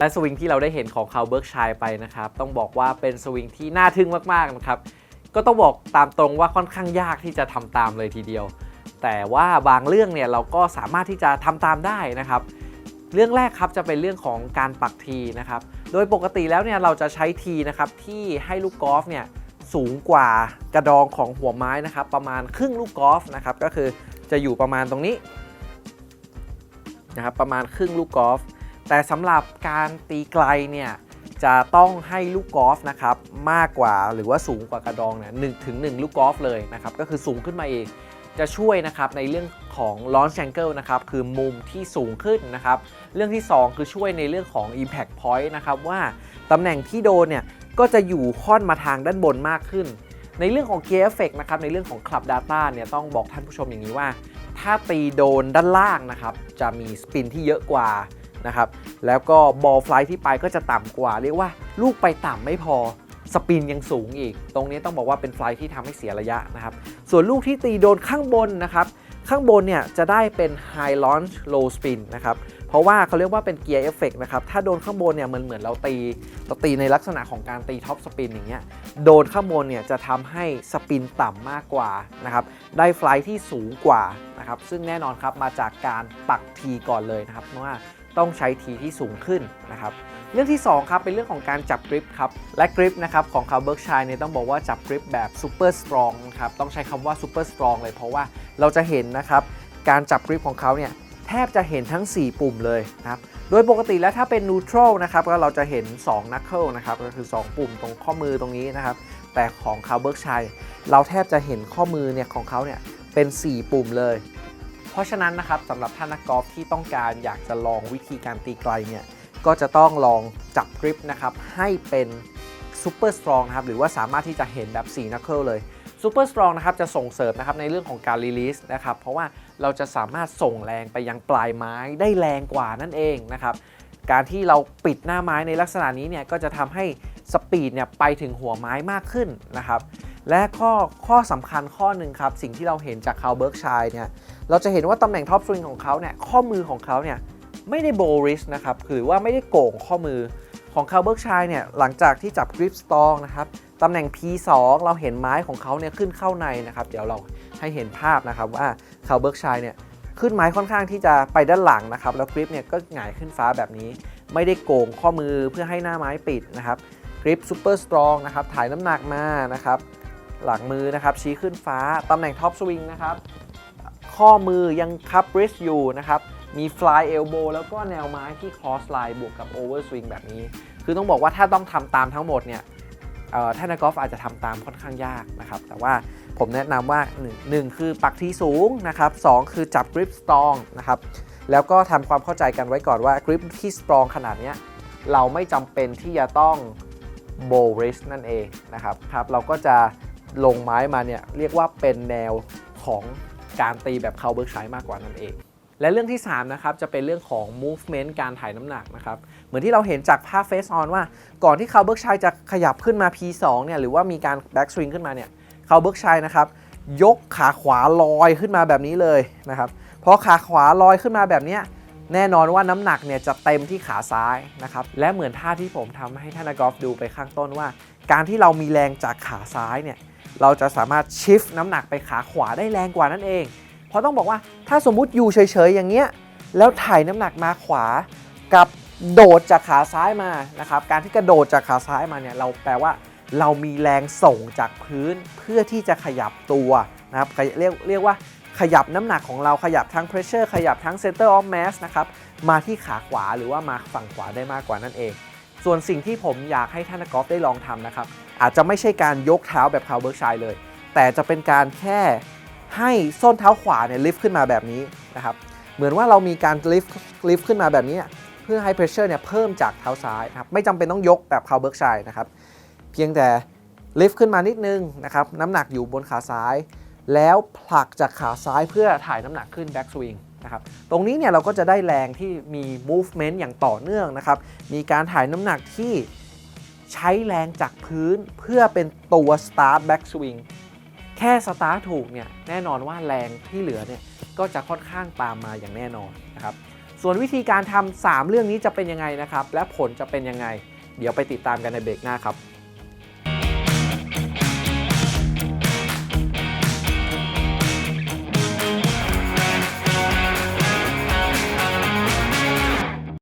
และสวิงที่เราได้เห็นของคาวเบิร์กชัยไปนะครับ ต้องบอกว่าเป็นสวิงที่น่าทึ่งมากๆนะครับ ก็ต้องบอกตามตรงว่าค่อนข้างยากที่จะทำตามเลยทีเดียว แต่ว่าบางเรื่องเนี่ยเราก็สามารถที่จะทำตามได้นะครับ เรื่องแรกครับจะเป็นเรื่องของการปักทีนะครับ โดยปกติแล้วเนี่ยเราจะใช้ทีนะครับที่ให้ลูกกอล์ฟเนี่ยสูงกว่ากระดองของหัวไม้นะครับ ประมาณครึ่งลูกกอล์ฟนะครับก็คือจะอยู่ประมาณตรงนี้นะครับประมาณครึ่งลูกกอล์ฟ แต่สำหรับการตีไกลเนี่ยจะต้องให้ลูกกอล์ฟนะครับมากกว่าหรือว่าสูงกว่ากระดองเนี่ยหนึ่งถึงหนึ่งลูกกอล์ฟเลยนะครับก็คือสูงขึ้นมาเองจะช่วยนะครับในเรื่องของ launch angle นะครับคือมุมที่สูงขึ้นนะครับเรื่องที่ 2 คือช่วยในเรื่องของ impact point นะครับว่าตำแหน่งที่โดนเนี่ยก็จะอยู่ค่อนมาทางด้านบนมากขึ้น ในเรื่องของ gear effect นะครับในเรื่องของ club data เนี่ยต้องบอกท่านผู้ชมอย่างนี้ว่า ถ้าตีโดนด้านล่างนะครับจะมีสปินที่เยอะกว่า นะครับ แล้วก็ ball flight ที่ไปก็จะต่ำกว่า เรียกว่าลูกไปต่ำไม่พอสปินยังสูงอีก ตรงนี้ต้องบอกว่าเป็นไฟล์ที่ทำให้เสียระยะนะครับ ส่วนลูกที่ตีโดนข้างบนนะครับ ข้างบนเนี่ยจะได้เป็น High Launch Low Spin นะครับ เพราะว่าเขาเรียกว่าเป็นเกียร์เอฟเฟกนะครับ ถ้าโดนข้างบนเนี่ยเหมือนเหมือนเราตีเราตีในลักษณะของการตีท็อปสปินอย่างเงี้ย โดนข้างบนเนี่ยจะทำให้สปินต่ำมากกว่านะครับ ได้ไฟล์ที่สูงกว่านะครับ ซึ่งแน่นอนครับมาจากการปักทีก่อนเลยนะครับเพราะว่า ต้องใช้ทีที่สูงขึ้นนะครับเรื่องที่ 2 ครับเป็นเรื่องของการจับกริปครับและกริปนะครับของคาร์เบิร์กชัยเนี่ยต้องบอกว่าจับกริปแบบซูเปอร์สตรองครับต้องใช้คำว่าซูเปอร์สตรองเลยเพราะว่าเราจะเห็นนะครับการจับกริปของเขาเนี่ยแทบจะเห็นทั้ง 4 ปุ่มเลยนะครับโดยปกติแล้วถ้าเป็นนูทรัลนะครับก็เราจะเห็น2นักเกิลนะครับก็คือ 2 ปุ่มตรงข้อมือตรงนี้นะครับแต่ของคาร์เบิร์กชัยเราแทบจะเห็นข้อมือเนี่ยของเขาเนี่ยเป็น 4 ปุ่มเลย เพราะฉะนั้นนะครับสำหรับท่านนักกอล์ฟที่ต้องการอยากจะลองวิธีการตีไกลเนี่ยก็จะต้องลองจับกริปนะครับให้เป็นซูเปอร์สตรองนะครับหรือว่าสามารถที่จะเห็นแบบ4นักเกิลเลยซูเปอร์สตรองนะครับจะส่งเสริมนะครับในเรื่องของการรีลีสนะครับเพราะว่าเราจะสามารถส่งแรงไปยังปลายไม้ได้แรงกว่านั่นเองนะครับการที่เราปิดหน้าไม้ในลักษณะนี้เนี่ยก็จะทำให้สปีดเนี่ยไปถึงหัวไม้มากขึ้นนะครับ และข้อข้อสำคัญข้อหนึ่งครับ สิ่งที่เราเห็นจากคาวเบิร์กชัยเนี่ยเราจะเห็นว่าตำแหน่งท็อปสวิงของเขาเนี่ยข้อมือของเขาเนี่ยไม่ได้โบริสนะครับคือว่าไม่ได้โก่งข้อมือของคาร์เบิร์กชัยเนี่ยหลังจากที่จับกริปสตองนะครับตำแหน่ง P2 เราเห็นไม้ของเขาเนี่ยขึ้นเข้าในนะครับ เดี๋ยวเราให้เห็นภาพนะครับว่าคาร์เบิร์กชัยเนี่ยขึ้นไม้ค่อนข้างที่จะไปด้านหลังนะครับ แล้วกริปเนี่ยก็หงายขึ้นฟ้าแบบนี้ ไม่ได้โก่งข้อมือเพื่อให้หน้าไม้ปิดนะครับกริปซูเปอร์สตรองนะครับถ่ายน้ำหนักมานะครับ หลังมือนะครับชี้ขึ้นฟ้า ตำแหน่งท็อปสวิงนะครับ ข้อมือยังคับริสอยู่นะครับมี fly elbow แล้วก็แนวไม้ที่ cross line บวกกับ over swing แบบนี้ คือต้องบอกว่าถ้าต้องทำตามทั้งหมดเนี่ยท่านนักกอล์ฟอาจจะทำตามค่อนข้างยากนะครับ แต่ว่าผมแนะนำว่า 1 1 คือปักที่สูงนะครับ2คือจับ grip strong นะครับ แล้วก็ทำความเข้าใจกันไว้ก่อนว่า grip ที่ strong ขนาดเนี้ยเราไม่จำเป็นที่จะต้อง bow wrist นั่นเองนะครับครับ เราก็จะ ลงไม้มาเนี่ยเรียกว่าเป็นแนวของการตีแบบเคาเบิร์กใช้มากกว่านั่นเอง และเรื่องที่ 3 นะครับ จะเป็นเรื่องของ movement การถ่ายน้ำหนักนะครับ เหมือนที่เราเห็นจากภาพ face on ว่าก่อนที่คาร์เบิร์กชัยจะขยับขึ้นมา P2 เนี่ยหรือว่ามีการ back swing ขึ้นมาเนี่ยคาร์เบิร์กชัยนะครับยกขาขวาลอยขึ้นมาแบบนี้เลยนะครับพอขาขวาลอยขึ้นมาแบบนี้แน่นอนว่าน้ำหนักเนี่ยจะเต็มที่ขาซ้ายนะครับและเหมือนท่าที่ผมทำให้ท่านนักกอล์ฟดูไปข้างต้นว่า การที่เรามีแรงจากขาซ้ายเนี่ยเราจะสามารถชิฟน้ำหนักไปขาขวาได้แรงกว่านั่นเอง เพราะต้องบอกว่าถ้าสมมุติอยู่เฉยๆอย่างเงี้ยแล้วถ่ายน้ำหนักมาขวากับโดดจากขาซ้ายมานะครับการที่กระโดดจากขาซ้ายมาเนี่ยเราแปลว่าเรามีแรงส่งจากพื้นเพื่อที่จะขยับตัวนะครับเรียกเรียกว่าขยับน้ำหนักของเราขยับทั้ง pressure ขยับทั้ง center of mass นะครับมาที่ขาขวาหรือว่ามาฝั่งขวาได้มากกว่านั่นเอง ส่วนสิ่งที่ผมอยากให้ท่านักกอล์ฟได้ลองทำนะครับ อาจจะไม่ใช่การยกเท้าแบบคาวเบิร์กชัยเลย แต่จะเป็นการแค่ให้ส้นเท้าขวาเนี่ยลิฟต์ขึ้นมาแบบนี้นะครับ เหมือนว่าเรามีการลิฟต์ลิฟต์ขึ้นมาแบบนี้ เพื่อให้เพรสเชอร์เนี่ยเพิ่มจากเท้าซ้ายนะครับ ไม่จำเป็นต้องยกแบบคาวเบิร์กชัยนะครับ เพียงแต่ลิฟต์ขึ้นมานิดนึงนะครับ น้ำหนักอยู่บนขาซ้าย แล้วผลักจากขาซ้ายเพื่อถ่ายน้ำหนักขึ้นแบ็กสวิง นะครับตรงนี้เนี่ยเราก็จะได้แรงที่มี movement อย่างต่อเนื่องนะครับมีการถ่ายน้ำหนักที่ใช้แรงจากพื้นเพื่อเป็นตัว start back swing แค่สตาร์ทถูกเนี่ยแน่นอนว่าแรงที่เหลือเนี่ยก็จะค่อนข้างตามมาอย่างแน่นอนนะครับส่วนวิธีการทำ3เรื่องนี้จะเป็นยังไงนะครับ และผลจะเป็นยังไง เดี๋ยวไปติดตามกันในเบรกหน้าครับ